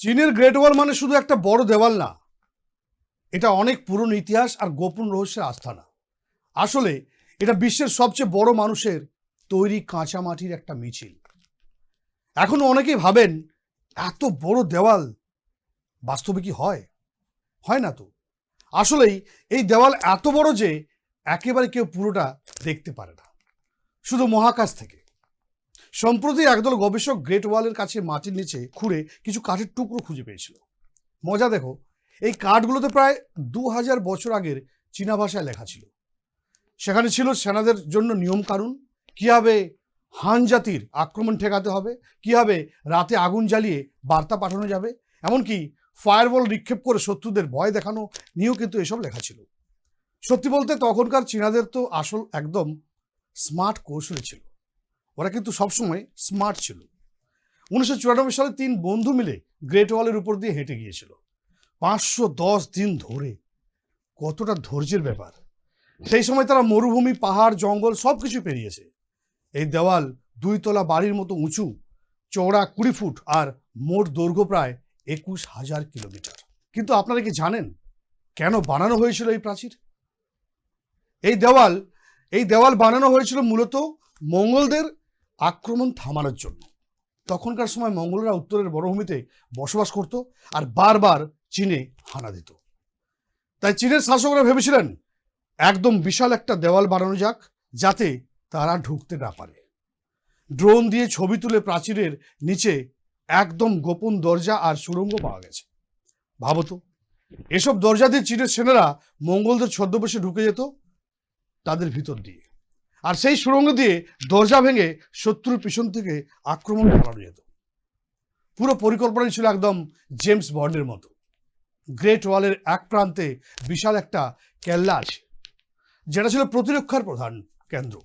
চীনের গ্রেট ওয়াল মানে শুধু একটা বড় দেওয়াল না, এটা অনেক পুরনো ইতিহাস আর গোপন রহস্যের আস্থানা আসলে এটা বিশ্বের সবচেয়ে বড় মানুষের তৈরি কাঁচামাটির একটা মিছিল। এখনও অনেকেই ভাবেন, এত বড় দেওয়াল বাস্তবে কি হয়? হয় না তো। আসলেই এই দেওয়াল এত বড় যে একেবারে কেউ পুরোটা দেখতে পারে না। শুধু মহাকাশ থেকে। সম্প্রতি একদল গবেষক গ্রেট ওয়ালের কাছে মাটির নিচে খুঁড়ে কিছু কাঠের টুকরো খুঁজে পেয়েছিল। মজা দেখো, এই কাঠগুলোতে প্রায় দু হাজার বছর আগের চীনা ভাষায় লেখা ছিল। সেখানে ছিল সেনাদের জন্য নিয়মকানুন কীভাবে হান জাতির আক্রমণ ঠেকাতে হবে, কীভাবে রাতে আগুন জ্বালিয়ে বার্তা পাঠানো যাবে, এমনকি ফায়ারবল নিক্ষেপ করে শত্রুদের ভয় দেখানো নিয়েও কিন্তু এসব লেখা ছিল। সত্যি বলতে তখনকার চীনাদের তো আসল একদম স্মার্ট কৌশলী ছিল। ওরা কিন্তু সবসময় স্মার্ট ছিল। উনিশশো চুরানব্বই সালে তিন বন্ধু মিলে গ্রেট ওয়ালের উপর দিয়ে হেঁটে গিয়েছিল। পাঁচশো দশ দিন ধরে। কতটা ধৈর্যের ব্যাপার। সেই সময় তারা মরুভূমি, পাহাড়, জঙ্গল সব কিছু পেরিয়েছে। এই দেওয়াল দুই তলা বাড়ির মতো উঁচু, চওড়া কুড়ি ফুট আর মোট দৈর্ঘ্য প্রায় একুশ হাজার কিলোমিটার। কিন্তু আপনারা কি জানেন কেন বানানো হয়েছিল এই প্রাচীর? এই দেওয়াল এই দেওয়াল বানানো হয়েছিল মূলত মঙ্গলদের আক্রমণ থামানোর জন্য। তখনকার সময় মঙ্গলরা উত্তরের বনভূমিতে বসবাস করত আর বারবার চীনে হানা দিত। তাই চীনের শাসকরা ভেবেছিলেন, একদম বিশাল একটা দেওয়াল বানানো যাক যাতে তারা ঢুকতে না পারে। ড্রোন দিয়ে ছবি তুলে প্রাচীরের নিচে একদম গোপন দরজা আর সুড়ঙ্গ পাওয়া গেছে। ভাবতো এসব দরজা দিয়ে চীনের সেনারা মঙ্গলদের ছদ্মবেশে ঢুকে যেত, তাদের ভিতর দিয়ে। আর সেই সুরঙ্গ দিয়ে দরজা ভেঙে শত্রুর পিছন থেকে আক্রমণ করানো যেত। পুরো পরিকল্পনাই ছিল একদম জেমস বন্ডের মতো। গ্রেট ওয়ালের এক প্রান্তে বিশাল একটা কেল্লা আছে, যেটা ছিল প্রতিরক্ষার প্রধান কেন্দ্র।